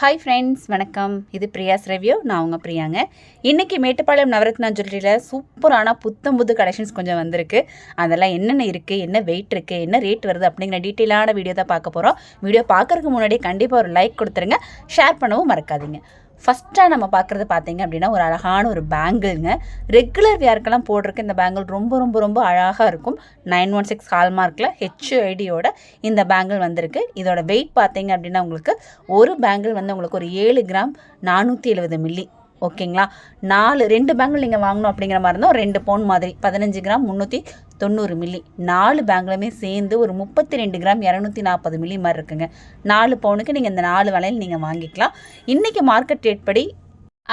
Hi friends வணக்கம். இது பிரியாஸ் review நான் உங்கள் பிரியாங்க. இன்றைக்கி மேட்டுப்பாளையம் நவரத்னா ஜுவல்லரியில் சூப்பரான புத்தம் புது கலெக்ஷன்ஸ் கொஞ்சம் வந்திருக்கு. அதெல்லாம் என்னென்ன இருக்குது என்ன வெயிட் இருக்குது என்ன ரேட் வருது அப்படிங்கிற டீட்டெயிலான வீடியோ தான் பார்க்க போகிறோம் வீடியோ பார்க்குறதுக்கு முன்னாடி கண்டிப்பாக ஒரு லைக் கொடுத்துருங்க. ஷேர் பண்ணவும் மறக்காதீங்க. ஃபஸ்ட்டாக நம்ம பார்க்குறது பார்த்தீங்க அப்படின்னா ஒரு அழகான ஒரு பேங்கிள்ங்க ரெகுலர் வியாருக்கெல்லாம் போடுறதுக்கு இந்த பேங்கிள் ரொம்ப ரொம்ப ரொம்ப அழகாக இருக்கும். நைன் ஒன் சிக்ஸ் ஹால்மார்க்கில் ஹெச்ஐடியோட இந்த பேங்கிள் வந்திருக்கு. இதோட வெயிட் பார்த்தீங்க அப்படின்னா உங்களுக்கு ஒரு பேங்கிள் வந்து உங்களுக்கு ஒரு ஏழு கிராம் நானூற்றி எழுபது மில்லி ஓகேங்களா? நாலு ரெண்டு பேங்கிள் நீங்கள் வாங்கணும் அப்படிங்கிற மாதிரி இருந்தால் ரெண்டு பவுன் மாதிரி. பதினஞ்சு கிராம் முந்நூற்றி தொண்ணூறு மில்லி. நாலு பேங்கிலுமே சேர்ந்து ஒரு முப்பத்தி ரெண்டு கிராம் இரநூத்தி நாற்பது மில்லி மாதிரி இருக்குங்க. நாலு பவுனுக்கு நீங்கள் இந்த நாலு வலையில் நீங்கள் வாங்கிக்கலாம். இன்றைக்கி மார்க்கெட் ரேட் படி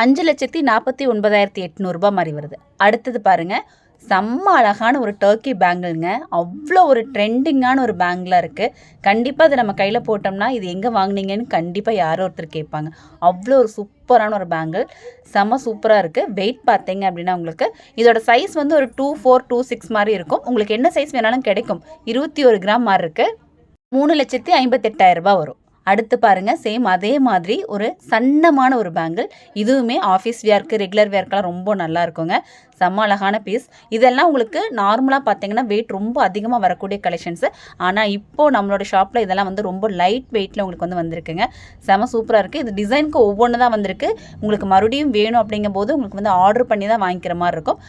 அஞ்சு லட்சத்தி நாற்பத்தி ஒன்பதாயிரத்தி எட்நூறுபா மாதிரி வருது. அடுத்தது பாருங்கள் செம்ம அழகான ஒரு டர்க்கி பேங்கிள்ங்க அவ்வளோ ஒரு ட்ரெண்டிங்கான ஒரு பேங்கிளாக இருக்குது கண்டிப்பாக அதை நம்ம கையில் போட்டோம்னா இது எங்கே வாங்குனீங்கன்னு கண்டிப்பாக யாரோ ஒருத்தர் கேட்பாங்க. அவ்வளோ ஒரு சூப்பரான ஒரு பேங்கிள் செம்ம சூப்பராக இருக்குது வெயிட் பார்த்தீங்க அப்படின்னா உங்களுக்கு இதோட சைஸ் வந்து ஒரு டூ ஃபோர் டூ சிக்ஸ் மாதிரி இருக்கும். உங்களுக்கு என்ன சைஸ் வேணாலும் கிடைக்கும். இருபத்தி ஒரு கிராம் மாதிரி இருக்குது மூணு லட்சத்தி ஐம்பத்தெட்டாயிரம் ரூபா வரும். அடுத்து பாருங்க சேம் அதே மாதிரி ஒரு சன்னமான ஒரு பேங்கிள் இதுவுமே ஆஃபீஸ் வியர்க்கு ரெகுலர் வியர்க்கெல்லாம் ரொம்ப நல்லா இருக்குங்க. செம்ம அழகான பீஸ் இதெல்லாம் உங்களுக்கு நார்மலாக பார்த்தீங்கன்னா வெயிட் ரொம்ப அதிகமாக வரக்கூடிய கலெக்ஷன்ஸு ஆனால் இப்போது நம்மளோட ஷாப்பில் இதெல்லாம் வந்து ரொம்ப லைட் வெயிட்டில் உங்களுக்கு வந்து வந்திருக்குங்க. செம சூப்பராக இருக்குது இது டிசைனுக்கு ஒவ்வொன்று தான் வந்திருக்கு. உங்களுக்கு மறுபடியும் வேணும் அப்படிங்கும்போது உங்களுக்கு வந்து ஆர்டர் பண்ணி தான் வாங்கிக்கிற மாதிரி இருக்கும்.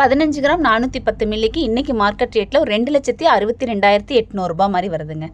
பதினஞ்சு கிராம் நானூற்றி பத்து மில்லிக்கு இன்றைக்கி மார்க்கெட் ரேட்டில் ஒரு ரெண்டு லட்சத்தி அறுபத்தி ரெண்டாயிரத்தி எட்நூறுபா மாதிரி வருதுங்க.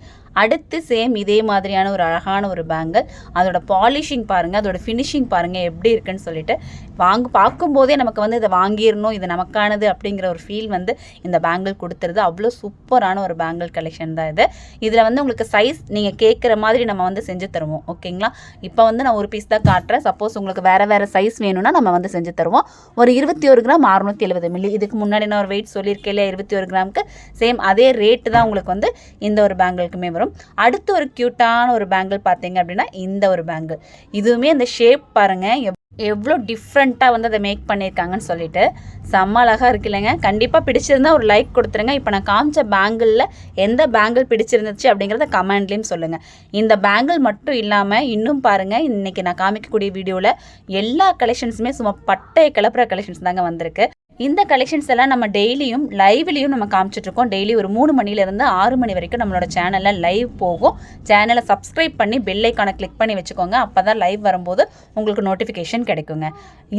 அடுத்து சேம் இதே மாதிரியான ஒரு அழகான ஒரு பேங்கிள் அதோட பாலிஷிங் பாருங்கள் அதோட ஃபினிஷிங் பாருங்கள் எப்படி இருக்குன்னு சொல்லிட்டு வாங்க பார்க்கும்போதே நமக்கு வந்து இதை வாங்கிடணும் இது நமக்கானது அப்படிங்கிற ஒரு ஃபீல் வந்து இந்த பேங்கிள் கொடுத்துருது. அவ்வளோ சூப்பரான ஒரு பேங்கிள் கலெக்ஷன் தான் இது. இதில் வந்து உங்களுக்கு சைஸ் நீங்கள் கேட்குற மாதிரி நம்ம வந்து செஞ்சு தருவோம். ஓகேங்களா இப்போ வந்து நான் ஒரு பீஸ் தான் காட்டுறேன். சப்போஸ் உங்களுக்கு வேறு வேறு சைஸ் வேணும்னா நம்ம வந்து செஞ்சு தருவோம். ஒரு இருபத்தி ஒரு கிராம் அறுநூற்றி எழுபது மில்லி இதுக்கு முன்னாடி நான் ஒரு வெயிட் சொல்லியிருக்கேன் இல்லையா? இருபத்தி ஒரு கிராமுக்கு. சேம் அதே ரேட்டு தான் உங்களுக்கு வந்து இந்த ஒரு பேங்கிளுக்குமே வரும். அடுத்து ஒரு க்யூட்டான ஒரு பேங்கிள் பார்த்தீங்க அப்படின்னா இந்த ஒரு பேங்கிள் இதுவுமே அந்த ஷேப் பாருங்கள் எவ் எவ்வளோ டிஃப்ரெண்ட்டாக வந்து அதை மேக் பண்ணியிருக்காங்கன்னு சொல்லிட்டு செம்ம அழகாக இருக்கு இல்லைங்க. கண்டிப்பாக பிடிச்சிருந்தா ஒரு லைக் கொடுத்துருங்க. இப்போ நான் காமிச்ச பேங்கிளில் எந்த பேங்கிள் பிடிச்சிருந்துச்சு அப்படிங்கிறத கமெண்ட்லேயும் சொல்லுங்கள் இந்த பேங்கிள் மட்டும் இல்லாமல் இன்னும் பாருங்கள் இன்றைக்கி நான் காமிக்கக்கூடிய வீடியோவில் எல்லா கலெக்ஷன்ஸுமே சும்மா பட்டை கிளப்புற கலெக்ஷன்ஸ் தாங்க வந்திருக்கு. இந்த கலெக்ஷன்ஸ் எல்லாம் நம்ம டெய்லியும் லைவ்லேயும் நம்ம காமிச்சிட்ருக்கோம் டெய்லி ஒரு மூணு மணிலேருந்து ஆறு மணி வரைக்கும் நம்மளோட சேனலில் லைவ் போகும். சேனலை சப்ஸ்கிரைப் பண்ணி பெல்லைக்கான கிளிக் பண்ணி வச்சுக்கோங்க. அப்போ தான் லைவ் வரும்போது உங்களுக்கு நோட்டிஃபிகேஷன் கிடைக்குங்க.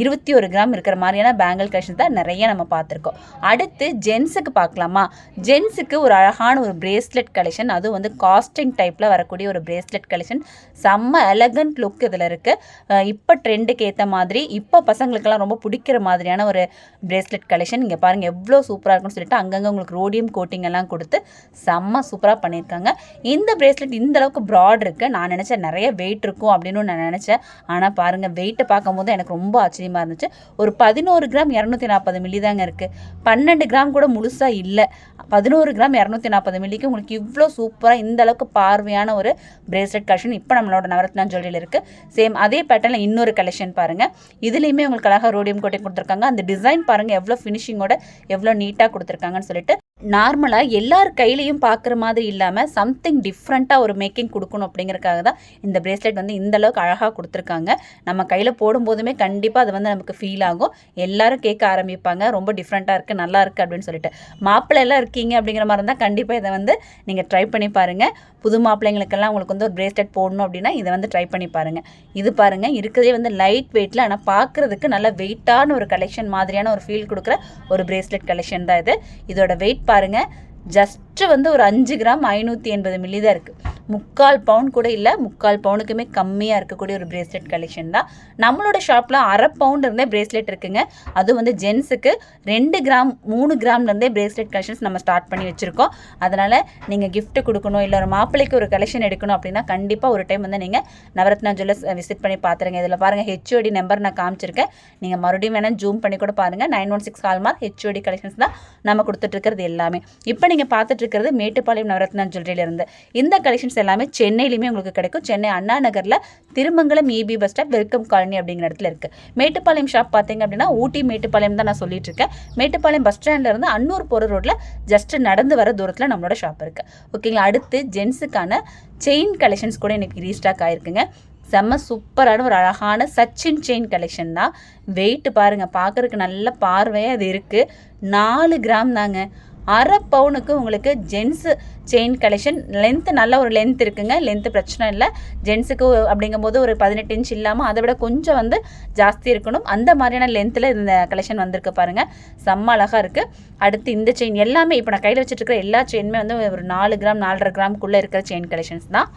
இருபத்தி ஒரு கிராம் இருக்கிற மாதிரியான பேங்கிள் கலெக்ஷன் தான் நிறைய நம்ம பார்த்துருக்கோம். அடுத்து ஜென்ஸுக்கு பார்க்கலாமா? ஜென்ஸுக்கு ஒரு அழகான ஒரு பிரேஸ்லெட் கலெக்ஷன் அதுவும் வந்து காஸ்டிங் டைப்பில் வரக்கூடிய ஒரு பிரேஸ்லெட் கலெக்ஷன் செம்ம எலகண்ட் லுக் இதில் இருக்குது இப்போ ட்ரெண்டுக்கு ஏற்ற மாதிரி இப்போ பசங்களுக்கெல்லாம் ரொம்ப பிடிக்கிற மாதிரியான ஒரு பிரேஸ்லெட் கலெக்ஷன் இங்கே பாருங்கள் எவ்வளோ சூப்பராக இருக்குன்னு சொல்லிட்டு அங்கங்கே உங்களுக்கு ரோடியம் கோட்டிங் எல்லாம் கொடுத்து செம்ம சூப்பராக பண்ணியிருக்காங்க. இந்த பிரேஸ்லெட் இந்த அளவுக்கு ப்ராட் இருக்குது நான் நினச்சேன் நிறைய வெயிட் இருக்கும் அப்படின்னு நான் நினச்சேன். ஆனால் பாருங்கள் வெயிட்டை பார்க்கும்போது எனக்கு ரொம்ப ஆச்சரியமாக இருந்துச்சு. ஒரு பதினோரு கிராம் இரநூத்தி நாற்பது மில்லி தாங்க இருக்குது பன்னெண்டு கிராம் கூட முழுசாக இல்லை. பதினோரு கிராம் இரநூத்தி நாற்பது மில்லிக்கு உங்களுக்கு இவ்வளோ சூப்பராக இந்த அளவுக்கு பார்வையான ஒரு பிரேஸ்லெட் கலெக்ஷன் இப்போ நம்மளோட நவரத்னா ஜுவல்லரியில் இருக்குது சேம் அதே பேட்டர்னில் இன்னொரு கலெக்ஷன் பாருங்கள் இதுலேயுமே உங்களுக்கு அழகாக ரோடியம் கோட்டிங் கொடுத்துருக்காங்க. அந்த டிசைன் பாருங்கள் எவ்வளோ ஃபினிஷிங்கோட எவ்வளோ நீட்டாக கொடுத்துருக்காங்கன்னு சொல்லிட்டு நார்மலாக எல்லார் கையிலையும் பார்க்குற மாதிரி இல்லாமல் சம்திங் டிஃப்ரெண்ட்டாக ஒரு மேக்கிங் கொடுக்கணும் அப்படிங்கிறக்காக தான் இந்த பிரேஸ்லெட் வந்து இந்த அளவுக்கு அழகாக கொடுத்துருக்காங்க. நம்ம கையில் போடும்போதுமே கண்டிப்பாக அது வந்து நமக்கு ஃபீல் ஆகும். எல்லாரும் கேட்க ஆரம்பிப்பாங்க. ரொம்ப டிஃப்ரெண்ட்டாக இருக்குது நல்லா இருக்குது அப்படின்னு சொல்லிட்டு. மாப்பிள்ளை எல்லாம் இருக்கீங்க அப்படிங்கிற மாதிரி இருந்தால் கண்டிப்பாக இதை வந்து நீங்கள் ட்ரை பண்ணி பாருங்கள் புது மாப்பிள்ளைங்களுக்கெல்லாம் உங்களுக்கு வந்து ஒரு பிரேஸ்லெட் போடணும் அப்படின்னா இதை வந்து ட்ரை பண்ணி பாருங்கள் இது பாருங்கள் இருக்கிறதே வந்து லைட் வெயிட்டில் ஆனால் பார்க்குறதுக்கு நல்ல வெயிட்டான ஒரு கலெக்ஷன் மாதிரியான ஒரு ஃபீல் கொடுக்குற ஒரு பிரேஸ்லெட் கலெக்ஷன் தான் இது. இதோட வெயிட் பாருங்கள் ஜஸ்ட்டு வந்து ஒரு அஞ்சு கிராம் ஐநூற்றி எண்பது மில்லி தான் இருக்குது முக்கால் பவுன் கூட இல்லை முக்கால் பவுனுக்குமே கம்மியாக இருக்கக்கூடிய ஒரு பிரேஸ்லெட் கலெக்ஷன் தான். நம்மளோட ஷாப்பில் அரை பவுண்ட் இருந்தே பிரேஸ்லெட் இருக்குங்க. அது வந்து ஜென்ஸுக்கு ரெண்டு கிராம் மூணு கிராம்லேருந்தே பிரேஸ்லெட் கலெக்ஷன்ஸ் நம்ம ஸ்டார்ட் பண்ணி வச்சுருக்கோம். அதனால் நீங்கள் கிஃப்ட் கொடுக்கணும் இல்லை ஒரு மாப்பிள்ளைக்கு ஒரு கலெக்ஷன் எடுக்கணும் அப்படின்னா கண்டிப்பாக ஒரு டைம் வந்து நீங்கள் நவரத்னா ஜுவல்லர்ஸ் விசிட் பண்ணி பார்த்துருங்க இதில் பாருங்கள் ஹெச்ஓடி நம்பர் நான் காமிச்சிருக்கேன். நீங்கள் மறுபடியும் வேணால் ஜூம் பண்ணி கூட பாருங்கள் nine one six hallmark HUID collections தான் நம்ம கொடுத்துட்ருக்கிறது எல்லாமே. இப்போ நீங்கள் பார்த்துட்ருக்கிறது மேட்டுப்பாளையம் நவரத்னா ஜுவல்லரியிலேருந்து இந்த கலெக்ஷன்ஸ் எல்லாமே சென்னையிலுமே உங்களுக்கு கிடைக்கும். சென்னை அண்ணா நகரில் Thirumangalam EB bus stop welcome colony அப்படிங்கிற இடத்துல இருக்குது மேட்டுப்பாளையம் ஷாப் பார்த்தீங்க அப்படின்னா ஊட்டி மேட்டுப்பாளையம் தான் நான் சொல்லிட்டு இருக்கேன். மேட்டுப்பாளையம் பஸ் ஸ்டாண்ட்ல இருந்து அன்னூர் போகிற ரோட்டில் ஜஸ்ட் நடந்து வர தூரத்தில் நம்மளோட ஷாப் இருக்குது ஓகேங்களா அடுத்து ஜென்ஸுக்கான செயின் கலெக்ஷன்ஸ் கூட எனக்கு ரீஸ்டாக் ஆயிருக்குங்க. செம்ம சூப்பரான ஒரு அழகான சச்சின் செயின் கலெக்ஷன் தான். வெயிட் பாருங்கள் பார்க்குறதுக்கு நல்ல பார்வையாக அது இருக்குது நாலு கிராம் தாங்க. அரை பவுனுக்கு உங்களுக்கு ஜென்ஸு செயின் கலெக்ஷன் லென்த்து நல்ல ஒரு லென்த் இருக்குங்க. லென்த்து பிரச்சனை இல்லை. ஜென்ஸுக்கு அப்படிங்கும்போது ஒரு பதினெட்டு இன்ச் இல்லாமல் அதை விட கொஞ்சம் வந்து ஜாஸ்தி இருக்கணும். அந்த மாதிரியான லென்த்தில் இந்த கலெக்ஷன் வந்திருக்கு பாருங்கள் செம்ம அழகாக இருக்குது அடுத்து இந்த செயின் எல்லாமே இப்போ நான் கையில் வச்சுட்டு இருக்கிற எல்லா செயினுமே வந்து ஒரு நாலு கிராம் நாலரை கிராம்குள்ளே இருக்கிற செயின் கலெக்ஷன்ஸ் தான்.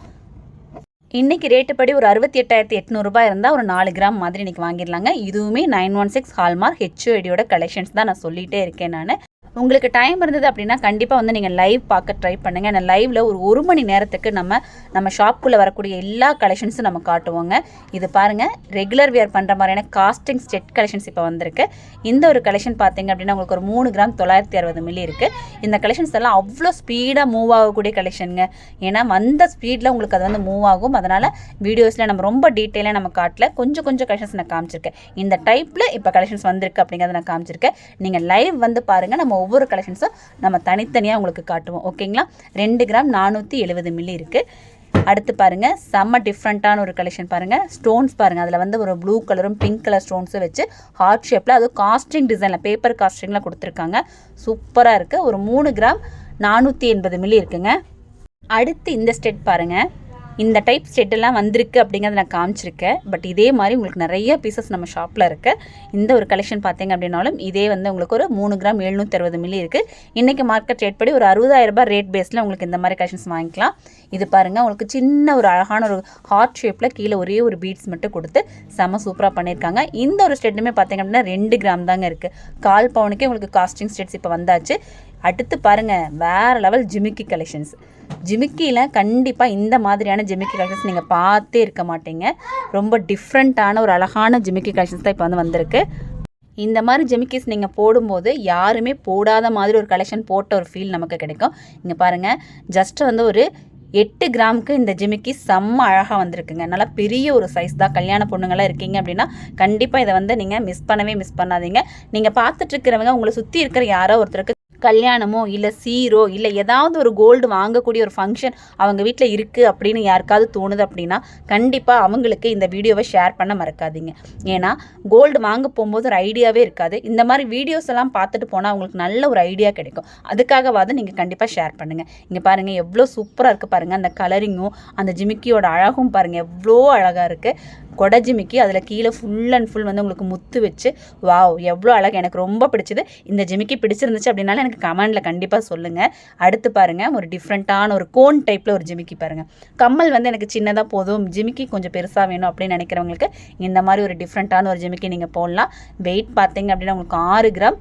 இன்றைக்கி ரேட்டு படி ஒரு அறுபத்தி எட்டாயிரத்தி எட்நூறுபா இருந்தால் ஒரு நாலு கிராம் மாதிரி இன்றைக்கி வாங்கிடலாங்க. இதுவுமே நைன் ஒன் சிக்ஸ் ஹால்மார்க் ஹெச்ஓடியோட கலெக்ஷன்ஸ் தான் நான் சொல்லிகிட்டே இருக்கேன் நான். உங்களுக்கு டைம் இருந்தது அப்படின்னா கண்டிப்பாக வந்து நீங்கள் லைவ் பார்க்க ட்ரை பண்ணுங்கள் ஏன்னா லைவில் ஒரு ஒரு மணி நேரத்துக்கு நம்ம நம்ம ஷாப்புக்குள்ளே வரக்கூடிய எல்லா கலெக்ஷன்ஸும் நம்ம காட்டுவோங்க. இது பாருங்கள் ரெகுலர் வியர் பண்ணுற மாதிரியான காஸ்டிங் ஸ்டெட் கலெக்ஷன்ஸ் இப்போ வந்திருக்கு. இந்த ஒரு கலெக்ஷன் பார்த்தீங்க அப்படின்னா உங்களுக்கு ஒரு மூணு கிராம் தொள்ளாயிரத்தி அறுபது மில்லி இருக்குது இந்த கலெக்ஷன்ஸ் எல்லாம் அவ்வளோ ஸ்பீடாக மூவ் ஆகக்கூடிய கலெக்ஷனுங்க ஏன்னா வந்த ஸ்பீடில் உங்களுக்கு அது வந்து மூவ் ஆகும். அதனால் வீடியோஸில் நம்ம ரொம்ப டீட்டெயிலாக நம்ம காட்டல. கொஞ்சம் கொஞ்சம் கலெக்ஷன்ஸ் நான் காமிச்சிருக்கேன். இந்த டைப்பில் இப்போ கலெக்ஷன்ஸ் வந்திருக்கு அப்படிங்கிறத நான் காமிச்சிருக்கேன். நீங்கள் லைவ் வந்து பாருங்கள் நம்ம ஒவ்வொரு கலெக்ஷன்ஸும் நம்ம தனித்தனியாக உங்களுக்கு காட்டுவோம். ஓகேங்களா ரெண்டு கிராம் நானூற்றி எழுபது மில்லி இருக்குது அடுத்து பாருங்கள் செம்ம டிஃப்ரெண்ட்டான ஒரு கலெக்ஷன் பாருங்கள் ஸ்டோன்ஸ் பாருங்கள் அதில் வந்து ஒரு ப்ளூ கலரும் பிங்க் கலர் ஸ்டோன்ஸும் வச்சு ஹார்ட் ஷேப்பில் அதுவும் காஸ்டிங் டிசைனில் பேப்பர் காஸ்டிங்கில் கொடுத்துருக்காங்க. சூப்பராக இருக்குது ஒரு மூணு கிராம் நானூற்றி எண்பது மில்லி இருக்குங்க. அடுத்து இந்த ஸ்டெட் பாருங்கள் இந்த டைப் ஸ்டெட்டெல்லாம் வந்திருக்கு அப்படிங்கிறத நான் காமிச்சிருக்கேன். பட் இதே மாதிரி உங்களுக்கு நிறைய பீசஸ் நம்ம ஷாப்பில் இருக்குது இந்த ஒரு கலெக்ஷன் பார்த்தீங்க அப்படின்னாலும் இதே வந்து உங்களுக்கு ஒரு மூணு கிராம் எழுநூற்றி அறுபது மில்லி இருக்குது இன்றைக்கி மார்க்கெட் ரேட் படி ஒரு அறுபதாயிரம் ரூபாய் ரேட் பேஸில் உங்களுக்கு இந்த மாதிரி கலெக்ஷன்ஸ் வாங்கிக்கலாம். இது பாருங்கள் உங்களுக்கு சின்ன ஒரு அழகான ஒரு ஹார்ட் ஷேப்பில் கீழே ஒரே ஒரு பீட்ஸ் மட்டும் கொடுத்து செம சூப்பராக பண்ணியிருக்காங்க. இந்த ஒரு ஸ்டெட்டுமே பார்த்தீங்க அப்படின்னா ரெண்டு கிராம் தாங்க இருக்குது கால் பவுனுக்கே உங்களுக்கு காஸ்டிங் ஸ்டெட்ஸ் இப்போ வந்தாச்சு. அடுத்து பாருங்கள் வேறு லெவல் ஜிமிக்கி கலெக்ஷன்ஸ் ஜிமிக்கியில் கண்டிப்பாக இந்த மாதிரியான ஜிமிக்கி கலெக்ஷன்ஸ் நீங்கள் பார்த்தே இருக்க மாட்டீங்க. ரொம்ப டிஃப்ரெண்ட்டான ஒரு அழகான ஜிமிக்கி கலெக்ஷன்ஸ் தான் இப்போ வந்து வந்திருக்கு. இந்த மாதிரி ஜெமிக்கிஸ் நீங்கள் போடும்போது யாருமே போடாத மாதிரி ஒரு கலெக்ஷன் போட்ட ஒரு ஃபீல் நமக்கு கிடைக்கும். இங்கே பாருங்கள் ஜஸ்ட் வந்து ஒரு எட்டு கிராமுக்கு இந்த ஜிமிக்கி செம்ம அழகாக வந்திருக்குங்க. நல்லா பெரிய ஒரு சைஸ் தான். கல்யாண பொண்ணுங்களாம் இருக்கீங்க அப்படின்னா கண்டிப்பாக இதை வந்து நீங்கள் மிஸ் பண்ணவே மிஸ் பண்ணாதீங்க. நீங்கள் பார்த்துட்ருக்கிறவங்க உங்களை சுற்றி இருக்கிற யாரோ ஒருத்தருக்கு கல்யாணமோ இல்லை சீரோ இல்லை ஏதாவது ஒரு கோல்டு வாங்கக்கூடிய ஒரு ஃபங்க்ஷன் அவங்க வீட்டில் இருக்குது அப்படின்னு யாருக்காவது தோணுது அப்படின்னா கண்டிப்பாக அவங்களுக்கு இந்த வீடியோவை ஷேர் பண்ண மறக்காதீங்க. ஏன்னா கோல்டு வாங்க போகும்போது ஒரு ஐடியாவே இருக்காது. இந்த மாதிரி வீடியோஸ் எல்லாம் பார்த்துட்டு போனால் அவங்களுக்கு நல்ல ஒரு ஐடியா கிடைக்கும். அதுக்காகவாது நீங்கள் கண்டிப்பாக ஷேர் பண்ணுங்கள் இங்கே பாருங்கள் எவ்வளோ சூப்பராக இருக்குது பாருங்கள் அந்த கலரிங்கும் அந்த ஜிமிக்கியோட அழகும் பாருங்கள் எவ்வளோ அழகாக இருக்குது கொடை ஜிமிக்கி அதில் கீழே ஃபுல் அண்ட் ஃபுல் வந்து உங்களுக்கு முத்து வச்சு வாவ் எவ்வளோ அழகாக எனக்கு ரொம்ப பிடிச்சது. இந்த ஜிமிக்கி பிடிச்சிருந்துச்சு அப்படின்னாலும் எனக்கு கமெண்டில் கண்டிப்பாக சொல்லுங்கள் அடுத்து பாருங்கள் ஒரு டிஃப்ரெண்ட்டான ஒரு கோன் டைப்பில் ஒரு ஜிமிக்கி பாருங்கள் கம்மல் வந்து எனக்கு சின்னதாக போதும். ஜிமிக்கி கொஞ்சம் பெருசாக வேணும் அப்படின்னு நினைக்கிறவங்களுக்கு இந்த மாதிரி ஒரு டிஃப்ரெண்ட்டான ஒரு ஜிமிக்கி நீங்கள் போடலாம். வெயிட் பார்த்தீங்க அப்படின்னா உங்களுக்கு ஆறு கிராம்.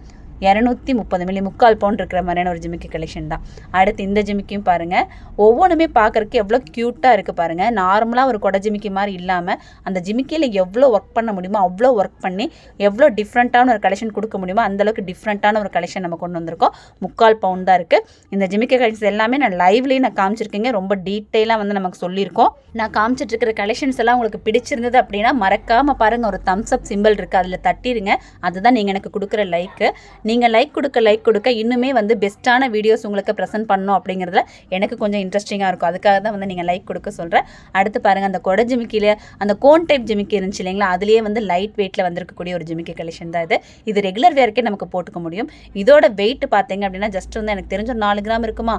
இரநூத்தி முப்பது மில்லி முக்கால் பவுண்ட் இருக்கிற மாதிரியான ஒரு ஜிமிக்கி கலெக்ஷன் தான். அடுத்து இந்த ஜிமிக்கியும் பாருங்கள் ஒவ்வொன்றுமே பார்க்குறக்கு எவ்வளோ க்யூட்டாக இருக்குது பாருங்கள் நார்மலாக ஒரு கொடை ஜிமிக்கி மாதிரி இல்லாமல் அந்த ஜிமிக்கியில் எவ்வளோ ஒர்க் பண்ண முடியுமோ அவ்வளோ ஒர்க் பண்ணி எவ்வளோ டிஃப்ரெண்ட்டான ஒரு கலெக்ஷன் கொடுக்க முடியுமோ அந்தளவுக்கு டிஃப்ரெண்ட்டான ஒரு கலெக்ஷன் நம்ம கொண்டு வந்திருக்கோம். முக்கால் பவுண்ட் தான் இருக்குது இந்த ஜிமிக்கி கலெக்ஷன்ஸ் எல்லாமே நான் லைவ்லேயும் நான் காமிச்சிருக்கேங்க. ரொம்ப டீட்டெயிலாக வந்து நமக்கு சொல்லியிருக்கோம். நான் காமிச்சிட்டு இருக்கிற கலெக்ஷன்ஸ் எல்லாம் உங்களுக்கு பிடிச்சிருந்தது அப்படின்னா மறக்காமல் பாருங்கள் ஒரு தம்ஸ் அப் சிம்பிள் இருக்குது அதில் தட்டிடுங்க அதுதான் நீங்கள் எனக்கு கொடுக்குற லைக்கு நீங்கள் லைக் கொடுக்க லைக் கொடுக்க இன்னுமே வந்து பெஸ்ட்டான வீடியோஸ் உங்களுக்கு ப்ரெசென்ட் பண்ணணும் அப்படிங்கிறதுல எனக்கு கொஞ்சம் இன்ட்ரெஸ்டிங்காக இருக்கும். அதுக்காக தான் வந்து நீங்கள் லைக் கொடுக்க சொல்கிறேன் அடுத்து பாருங்கள் அந்த கொடை ஜிமிக்கியில் அந்த கோன் டைப் ஜிமிக்கி இருந்துச்சு இல்லைங்களா? அதுலேயே வந்து லைட் வெயிட்டில் வந்திருக்கக்கூடிய ஒரு ஜிமிக்கி கலெக்ஷன் தான் இது. இது ரெகுலர் வேர்க்கே நமக்கு போட்டுக்க முடியும். இதோட வெயிட் பார்த்தீங்க அப்படின்னா ஜஸ்ட் வந்து எனக்கு தெரிஞ்ச ஒரு நாலு கிராம் இருக்குமா?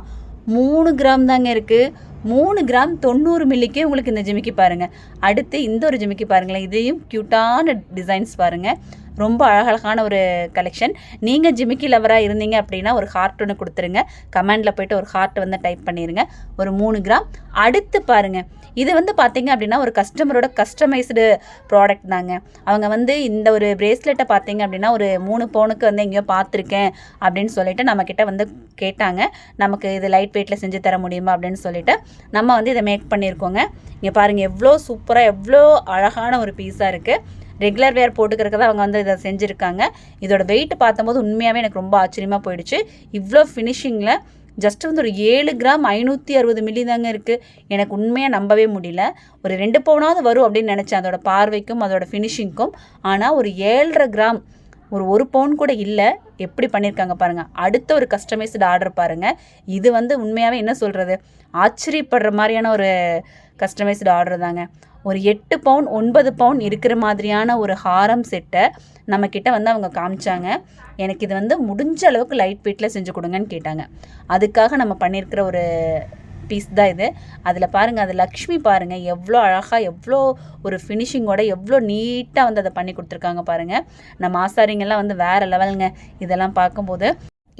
மூணு கிராம் தாங்க இருக்குது மூணு கிராம் தொண்ணூறு மில்லிக்கே உங்களுக்கு இந்த ஜிமிக்கி பாருங்கள் அடுத்து இந்த ஒரு ஜிமிக்கி பாருங்களேன். இதையும் க்யூட்டான டிசைன்ஸ் பாருங்கள் ரொம்ப அழகழகான ஒரு கலெக்ஷன் நீங்கள் ஜிமிக்கி லவராக இருந்தீங்க அப்படின்னா ஒரு ஹார்ட் ஒன்று கொடுத்துருங்க. கமெண்டில் போய்ட்டு ஒரு ஹார்ட் வந்து டைப் பண்ணிடுங்க ஒரு மூணு கிராம் அடுத்து பாருங்கள் இது வந்து பார்த்தீங்க அப்படின்னா ஒரு கஸ்டமரோட கஸ்டமைஸ்டு ப்ராடக்ட் தாங்க. அவங்க வந்து இந்த ஒரு பிரேஸ்லெட்டை பார்த்தீங்க அப்படின்னா ஒரு மூணு பவுனுக்கு வந்து எங்கேயோ பார்த்துருக்கேன் அப்படின்னு சொல்லிட்டு நம்மக்கிட்ட வந்து கேட்டாங்க. நமக்கு இது லைட் வெயிட்டில் செஞ்சு தர முடியுமா அப்படின்னு சொல்லிட்டு நம்ம வந்து இதை மேக் பண்ணியிருக்கோங்க இங்கே பாருங்கள் எவ்வளோ சூப்பராக எவ்வளோ அழகான ஒரு பீஸாக இருக்குது ரெகுலர் வேர் போட்டுக்கிறதுக்கு தான் அவங்க வந்து இதை செஞ்சுருக்காங்க. இதோட வெயிட் பார்த்தம்போது உண்மையாகவே எனக்கு ரொம்ப ஆச்சரியமாக போயிடுச்சு. இவ்வளோ ஃபினிஷிங்கில் ஜஸ்ட் வந்து ஒரு ஏழு கிராம் ஐநூற்றி அறுபது மில்லி தாங்க இருக்குது எனக்கு உண்மையாக நம்பவே முடியல. ஒரு ரெண்டு பவுனாவது வரும் அப்படின்னு நினச்சேன். அதோட பார்வைக்கும் அதோட ஃபினிஷிங்க்கும் ஆனால் ஒரு ஏழரை கிராம் ஒரு ஒரு பவுன் கூட இல்லை. எப்படி பண்ணியிருக்காங்க பாருங்கள் அடுத்த ஒரு கஸ்டமைஸ்டு ஆர்டர் பாருங்கள் இது வந்து உண்மையாகவே என்ன சொல்கிறது ஆச்சரியப்படுற மாதிரியான ஒரு கஸ்டமைஸ்டு ஆர்டர் தாங்க. ஒரு எட்டு பவுன் ஒன்பது பவுன் இருக்கிற மாதிரியான ஒரு ஹாரம் செட்டை நம்மக்கிட்ட வந்து அவங்க காமிச்சாங்க. எனக்கு இது வந்து முடிஞ்ச அளவுக்கு லைட் வெயிட்டில் செஞ்சு கொடுங்கன்னு கேட்டாங்க. அதுக்காக நம்ம பண்ணியிருக்கிற ஒரு பீஸ் தான் இது. அதில் பாருங்கள் அது லக்ஷ்மி பாருங்கள் எவ்வளோ அழகாக எவ்வளோ ஒரு ஃபினிஷிங்கோட எவ்வளோ நீட்டாக வந்து அதை பண்ணி கொடுத்துருக்காங்க பாருங்கள் நம்ம ஆசாரிங்கெல்லாம் வந்து வேறு லெவலுங்க இதெல்லாம் பார்க்கும்போது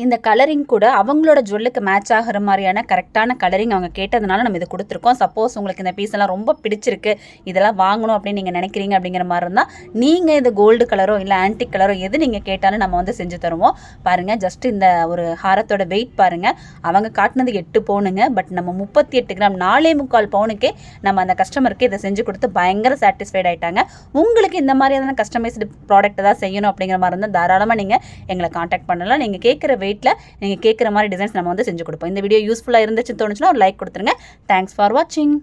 இந்த கலரிங் கூட அவங்களோட ஜுவல்லுக்கு மேட்ச் ஆகிற மாதிரியான கரெக்டான கலரிங் அவங்க கேட்டதுனால நம்ம இது கொடுத்துருக்கோம். சப்போஸ் உங்களுக்கு இந்த பீஸ் எல்லாம் ரொம்ப பிடிச்சிருக்கு இதெல்லாம் வாங்கணும் அப்படின்னு நீங்கள் நினைக்கிறீங்க அப்படிங்கிற மாதிரி இருந்தால் நீங்கள் இது கோல்டு கலரோ இல்லை ஆன்டிக் கலரோ எது நீங்கள் கேட்டாலும் நம்ம வந்து செஞ்சு தருவோம். பாருங்கள் ஜஸ்ட் இந்த ஒரு ஹாரத்தோட வெயிட் பாருங்கள் அவங்க காட்டினது எட்டு பவுனுங்க பட் நம்ம முப்பத்தி எட்டு கிராம் நாலே முக்கால் பவுனுக்கே நம்ம அந்த கஸ்டமருக்கு இதை செஞ்சு கொடுத்து பயங்கர சாட்டிஸ்ஃபைட் ஆகிட்டாங்க உங்களுக்கு இந்த மாதிரியான கஸ்டமைஸ்டு ப்ராடக்ட் தான் செய்யணும் அப்படிங்கிற மாதிரி இருந்தால் தாராளமாக நீங்கள் எங்களை காண்டாக்ட் பண்ணலாம். நீங்கள் கேட்குற வெயிட்டில் நீங்கள் கேட்குற மாதிரி டிசைன்ஸ் நம்ம வந்து செஞ்சு கொடுப்போம். இந்த வீடியோ யூஸ்ஃபுல்லாக இருந்துச்சு தோணுச்சுன்னா ஒரு லைக் கொடுத்துருங்க. தேங்க்ஸ் ஃபார் வாட்சிங்